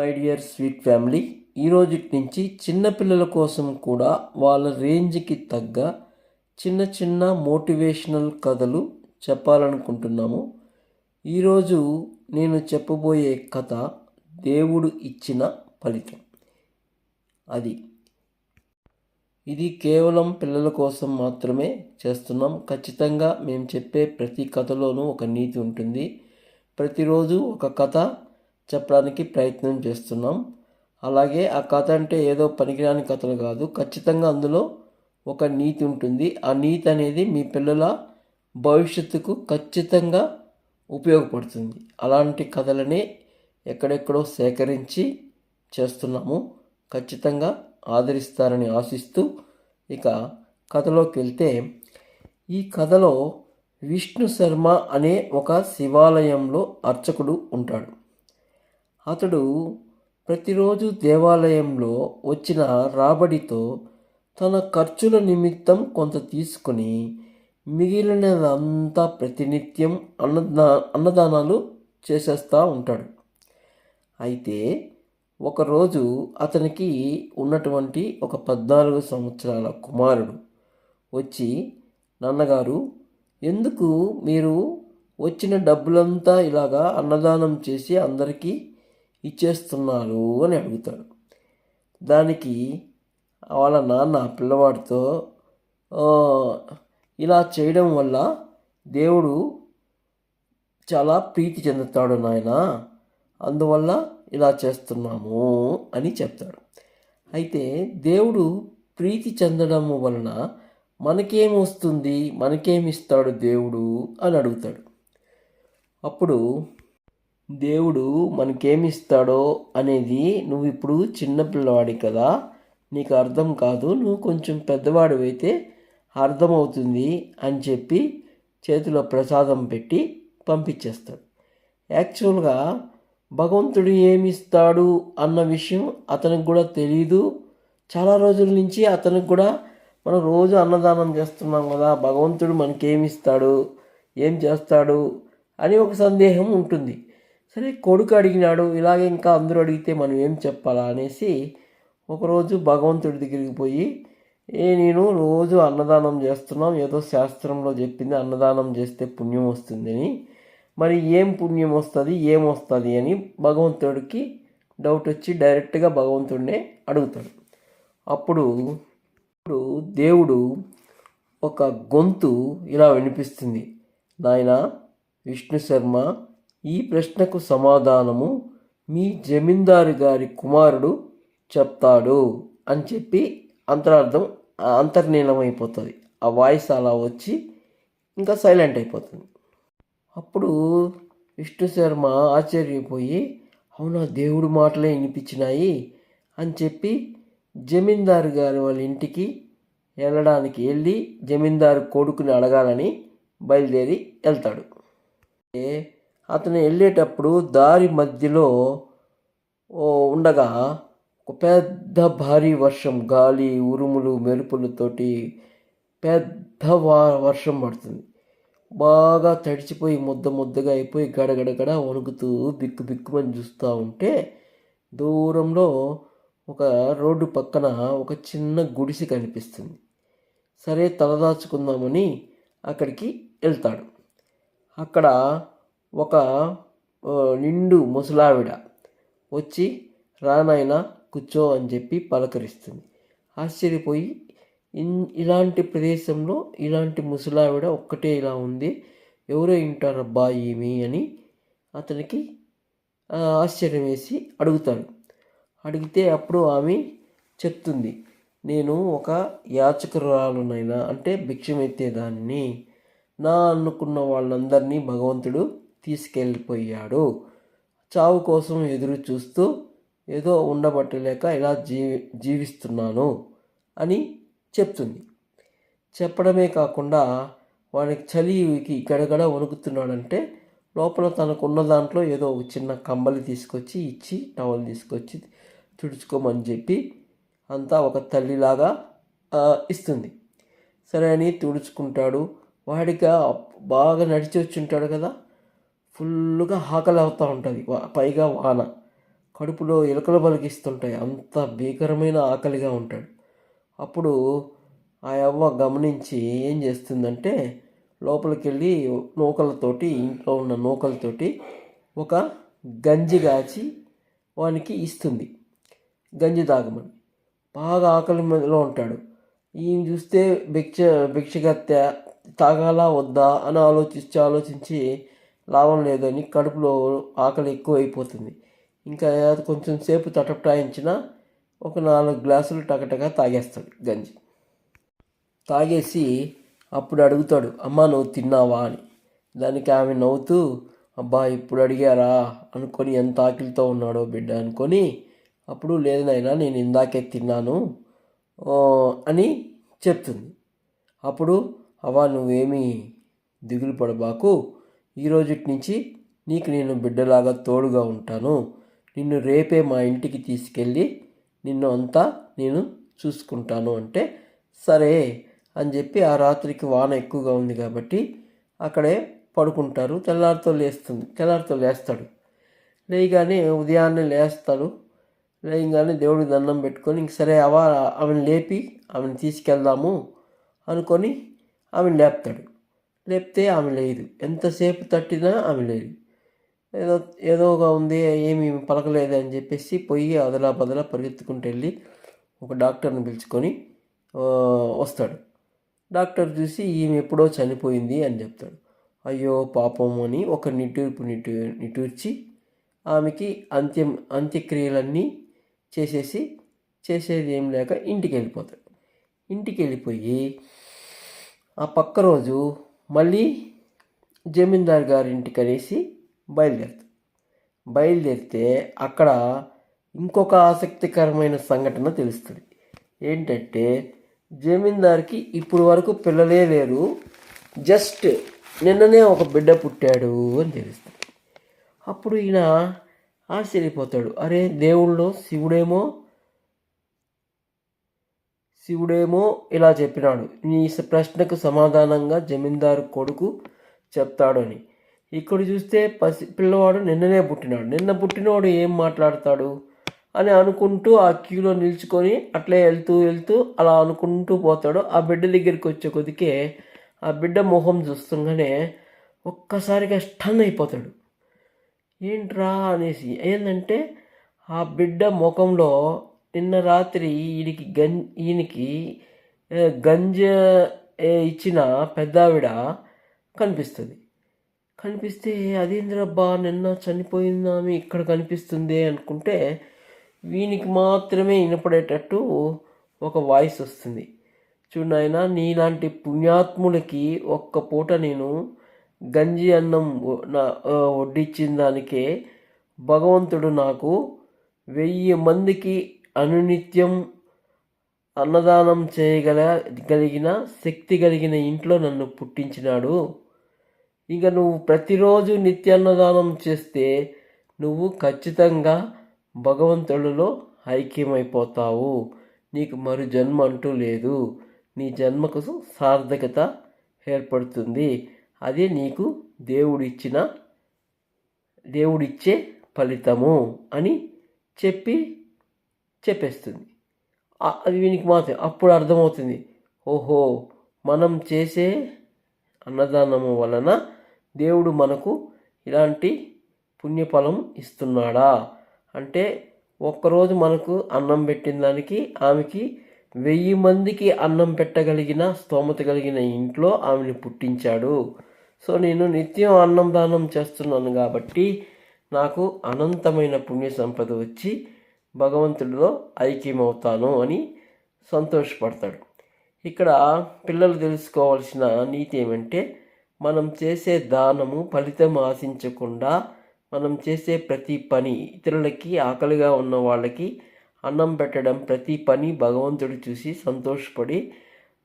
My dear sweet family. ఈరోజుటి నుంచి చిన్నపిల్లల కోసం కూడా వాళ్ళ రేంజ్కి తగ్గ చిన్న చిన్న మోటివేషనల్ కథలు చెప్పాలనుకుంటున్నాము. ఈరోజు నేను చెప్పబోయే కథ దేవుడు ఇచ్చిన ఫలితం. అది. ఇది కేవలం పిల్లల కోసం మాత్రమే చేస్తున్నాం. ఖచ్చితంగా మేము చెప్పే ప్రతి కథలోనూ ఒక నీతి ఉంటుంది. ప్రతిరోజు ఒక కథ చెప్పడానికి ప్రయత్నం చేస్తున్నాం. అలాగే ఆ కథ అంటే ఏదో పనికిరాని కథలు కాదు. ఖచ్చితంగా అందులో ఒక నీతి ఉంటుంది. ఆ నీతి అనేది మీ పిల్లల భవిష్యత్తుకు ఖచ్చితంగా ఉపయోగపడుతుంది. అలాంటి కథలనే ఎక్కడెక్కడో సేకరించి చేస్తున్నాము. ఖచ్చితంగా ఆదరిస్తారని ఆశిస్తూ ఇక కథలోకి వెళ్తే ఈ కథలో విష్ణు శర్మ అనే ఒక శివాలయంలో అర్చకుడు ఉంటాడు. అతడు ప్రతిరోజు దేవాలయంలో వచ్చిన రాబడితో తన ఖర్చుల నిమిత్తం కొంత తీసుకొని మిగిలినదంతా ప్రతినిత్యం అన్నదా అన్నదానాలు చేసేస్తూ ఉంటాడు. అయితే ఒకరోజు అతనికి ఉన్నటువంటి ఒక పద్నాలుగు సంవత్సరాల కుమారుడు వచ్చి నాన్నగారు ఎందుకు మీరు వచ్చిన డబ్బులంతా ఇలాగా అన్నదానం చేసి అందరికీ ఇచ్చేస్తున్నారు అని అడుగుతాడు. దానికి వాళ్ళ నాన్న పిల్లవాడితో ఇలా చేయడం వల్ల దేవుడు చాలా ప్రీతి చెందుతాడు నాయన అందువల్ల ఇలా చేస్తున్నాము అని చెప్తాడు. అయితే దేవుడు ప్రీతి చెందడం వలన మనకేమొస్తుంది మనకేమిస్తాడు దేవుడు? అని అడుగుతాడు. అప్పుడు దేవుడు మనకేమిస్తాడో అనేది నువ్వు ఇప్పుడు చిన్నపిల్లవాడి కదా నీకు అర్థం కాదు నువ్వు కొంచెం పెద్దవాడివైతే అర్థమవుతుంది అని చెప్పి చేతిలో ప్రసాదం పెట్టి పంపించేస్తాడు. యాక్చువల్గా భగవంతుడు ఏమిస్తాడు అన్న విషయం అతనికి కూడా తెలియదు చాలా రోజుల నుంచి అతనికి కూడా మనం రోజు అన్నదానం చేస్తున్నాం కదా భగవంతుడు మనకేమిస్తాడు ఏం చేస్తాడు అని ఒక సందేహం ఉంటుంది. సరే కొడుకు అడిగినాడు ఇలాగే ఇంకా అందరూ అడిగితే మనం ఏం చెప్పాలా అనేసి ఒకరోజు భగవంతుడి దగ్గరికి పోయి ఏ నేను రోజు అన్నదానం చేస్తున్నాం ఏదో శాస్త్రంలో చెప్పింది అన్నదానం చేస్తే పుణ్యం వస్తుందని. మరి ఏం పుణ్యం వస్తుంది ఏం వస్తుంది అని భగవంతుడికి డౌట్ వచ్చి డైరెక్ట్గా భగవంతుడినే అడుగుతాడు. అప్పుడు ఇప్పుడు దేవుడు ఒక గొంతు ఇలా వినిపిస్తుంది. నాయన విష్ణు శర్మ ఈ ప్రశ్నకు సమాధానము మీ జమీందారు గారి కుమారుడు చెప్తాడు అని చెప్పి అంతరార్థం అంతర్లీనమైపోతుంది. ఆ వాయిస్ అలా వచ్చి ఇంకా సైలెంట్ అయిపోతుంది. అప్పుడు విష్ణు శర్మ ఆశ్చర్యపోయి అవునా దేవుడు మాటలే వినిపించినాయి అని చెప్పి జమీందారు గారి వాళ్ళ ఇంటికి వెళ్ళడానికి వెళ్ళి జమీందారు కొడుకుని అడగాలని బయలుదేరి వెళ్తాడు. అతను వెళ్ళేటప్పుడు దారి మధ్యలో ఉండగా ఒక పెద్ద భారీ వర్షం గాలి ఉరుములు మెరుపులతోటి పెద్ద వర్షం పడుతుంది. బాగా తడిచిపోయి ముద్ద ముద్దగా అయిపోయి గడగడగడ వణుకుతూ బిక్కు బిక్కుమని చూస్తూ ఉంటే దూరంలో ఒక రోడ్డు పక్కన ఒక చిన్న గుడిసె కనిపిస్తుంది. సరే తలదాచుకుందామని అక్కడికి వెళ్తాడు. అక్కడ ఒక నిండు ముసలావిడ వచ్చి రానాయన కూర్చో అని చెప్పి పలకరిస్తుంది. ఆశ్చర్యపోయి ఇన్ ఇలాంటి ప్రదేశంలో ఇలాంటి ముసలావిడ ఒక్కటే ఇలా ఉంది. ఎవరో వింటారబ్బా ఏమి అని అతనికి ఆశ్చర్యం వేసి అడుగుతాడు. అడిగితే అప్పుడు ఆమె చెప్తుంది నేను ఒక యాచకురాలునైనా అంటే భిక్షమెత్తేదాన్ని. నా అనుకున్న వాళ్ళందరినీ భగవంతుడు తీసుకెళ్ళిపోయాడు. చావు కోసం ఎదురు చూస్తూ ఏదో ఉండబట్టలేక ఇలా జీవి జీవిస్తున్నాను అని చెప్తుంది. చెప్పడమే కాకుండా వానికి చలికి గడగడ వణుకుతున్నాడంటే లోపల తనకున్న దాంట్లో ఏదో ఒక చిన్న కంబలి తీసుకొచ్చి ఇచ్చి టవల్ తీసుకొచ్చి తుడుచుకోమని చెప్పి అంతా ఒక తల్లిలాగా ఇస్తుంది. సరే అని తుడుచుకుంటాడు. వాడిగా బాగా నడిచి వచ్చి ఉంటాడు కదా. ఫుల్గా ఆకలి అవుతూ ఉంటుంది. పైగా వాన. కడుపులో ఎలుకలు పలికిస్తుంటాయి. అంత భీకరమైన ఆకలిగా ఉంటాడు. అప్పుడు ఆ యవ్వ గమనించి ఏం చేస్తుందంటే లోపలికి వెళ్ళి నూకలతోటి ఇంట్లో ఉన్న నూకలతోటి ఒక గంజి కాచి వానికి ఇస్తుంది. గంజి తాగమని. బాగా ఆకలి మీదలో ఉంటాడు. ఈయన చూస్తే భిక్ష భిక్షగత్య తాగాలా వద్దా అని ఆలోచించి ఆలోచించి లాభం లేదని కడుపులో ఆకలి ఎక్కువ అయిపోతుంది ఇంకా కొంచెం సేపు తటపటాయించిన ఒక నాలుగు గ్లాసులు టకటగా తాగేస్తాడు గంజి. తాగేసి అప్పుడు అడుగుతాడు అమ్మ నువ్వు తిన్నావా? అని. దానికి ఆమె నవ్వుతూ అబ్బా ఇప్పుడు అడిగారా? అనుకొని ఎంత ఆకలితో ఉన్నాడో బిడ్డ అనుకొని అప్పుడు లేదు నాయనా నేను ఇందాకే తిన్నాను. అని చెప్తుంది. అప్పుడు అవ్వ నువ్వేమీ దిగులు పడబాకు ఈ నుంచి నీకు నేను బిడ్డలాగా తోడుగా ఉంటాను. నిన్ను రేపే మా ఇంటికి తీసుకెళ్ళి నిన్ను అంతా నేను చూసుకుంటాను అంటే సరే అని చెప్పి ఆ రాత్రికి వాన ఎక్కువగా ఉంది కాబట్టి అక్కడే పడుకుంటారు. తెల్లారితో లేస్తుంది తెల్లారితో లేస్తాడు. లేయగానే ఉదయాన్నే లేస్తాడు. లేయగానే దేవుడికి దండం పెట్టుకొని ఇంక సరే అవ ఆమెను లేపి ఆమెను తీసుకెళ్దాము అనుకొని ఆమెను లేపుతాడు. లేపితే ఆమె లేదు. ఎంతసేపు తట్టినా ఆమె లేదు. ఏదో ఏదోగా ఉంది ఏమి పలకలేదు అని చెప్పేసి పోయి అదలా బదలా పరిగెత్తుకుంటూ వెళ్ళి ఒక డాక్టర్ని పిలుచుకొని వస్తాడు. డాక్టర్ చూసి ఈమె ఎప్పుడో చనిపోయింది అని చెప్తాడు. అయ్యో పాపం అని ఒక నిట్టూర్పు నిట్టూ నిట్టూర్చి ఆమెకి అంత్యం అంత్యక్రియలన్నీ చేసేసి చేసేది ఏం లేక ఇంటికి వెళ్ళిపోతాడు. ఇంటికి వెళ్ళిపోయి ఆ పక్క రోజు మళ్ళీ జమీందార్ గారి ఇంటికి అనేసి బయలుదేరుతాం. బయలుదేరితే అక్కడ ఇంకొక ఆసక్తికరమైన సంఘటన తెలుస్తుంది. ఏంటంటే జమీందార్కి ఇప్పుడు వరకు పిల్లలే లేరు. జస్ట్ నిన్ననే ఒక బిడ్డ పుట్టాడు అని తెలుస్తుంది. అప్పుడు ఈయన ఆశ్చర్యపోతాడు. అరే దేవుళ్ళు శివుడేమో శివుడేమో ఇలా చెప్పినాడు. నీ ప్రశ్నకు సమాధానంగా జమీందారు కొడుకు చెప్తాడు అని ఇక్కడ చూస్తే పసి పిల్లవాడు నిన్ననే పుట్టినాడు. నిన్న పుట్టినవాడు ఏం మాట్లాడతాడు? అని అనుకుంటూ ఆ క్యూలో నిల్చుకొని అట్లే వెళ్తూ వెళ్తూ అలా అనుకుంటూ పోతాడు. ఆ బిడ్డ దగ్గరికి వచ్చే కొద్దికే ఆ బిడ్డ మొహం చూస్తుండగానే ఒక్కసారిగా స్టన్ అయిపోతాడు. ఏంట్రా అనేసి. ఏంటంటే ఆ బిడ్డ ముఖంలో నిన్న రాత్రి ఈయనకి గం ఈయనకి గంజ ఇచ్చిన పెద్దావిడ కనిపిస్తుంది. కనిపిస్తే అదేంద్రబ్బా నిన్న చనిపోయిందామె ఇక్కడ కనిపిస్తుంది అనుకుంటే వీనికి మాత్రమే వినపడేటట్టు ఒక వాయిస్ వస్తుంది. చూడు నాయనా నీలాంటి పుణ్యాత్ములకి ఒక్క పూట నేను గంజి అన్నం నా ఆ, వడ్డించిన దానికే భగవంతుడు నాకు వెయ్యి మందికి అనునిత్యం అన్నదానం చేయగల కలిగిన శక్తి కలిగిన ఇంట్లో నన్ను పుట్టించినాడు. ఇక నువ్వు ప్రతిరోజు నిత్యాన్నదానం చేస్తే నువ్వు ఖచ్చితంగా భగవంతుడిలో ఐక్యమైపోతావు. నీకు మరు జన్మ అంటూ లేదు. నీ జన్మకు సార్థకత ఏర్పడుతుంది. అదే నీకు దేవుడిచ్చిన దేవుడిచ్చే ఫలితము అని చెప్పి చెప్పేస్తుంది. అది వీనికి మాత్రం అప్పుడు అర్థమవుతుంది. ఓహో మనం చేసే అన్నదానము వలన దేవుడు మనకు ఇలాంటి పుణ్యఫలం ఇస్తున్నాడా? అంటే ఒక్కరోజు మనకు అన్నం పెట్టిన దానికి ఆమెకి వెయ్యి మందికి అన్నం పెట్టగలిగిన స్తోమత కలిగిన ఇంట్లో ఆమెను పుట్టించాడు. సో నేను నిత్యం అన్నం దానం చేస్తున్నాను కాబట్టి నాకు అనంతమైన పుణ్య సంపద వచ్చి భగవంతుడిలో ఐక్యమవుతాను అని సంతోషపడతాడు. ఇక్కడ పిల్లలు తెలుసుకోవాల్సిన నీతి ఏమంటే మనం చేసే దానము ఫలితం ఆశించకుండా మనం చేసే ప్రతి పని ఇతరులకి ఆకలిగా ఉన్న వాళ్ళకి అన్నం పెట్టడం ప్రతి పని భగవంతుడు చూసి సంతోషపడి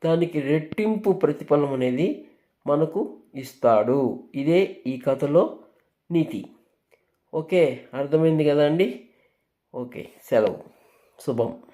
దానికి రెట్టింపు ప్రతిఫలం అనేది మనకు ఇస్తాడు. ఇదే ఈ కథలో నీతి. ఓకే అర్థమైంది కదా ஓகே செலவு. சுபம்.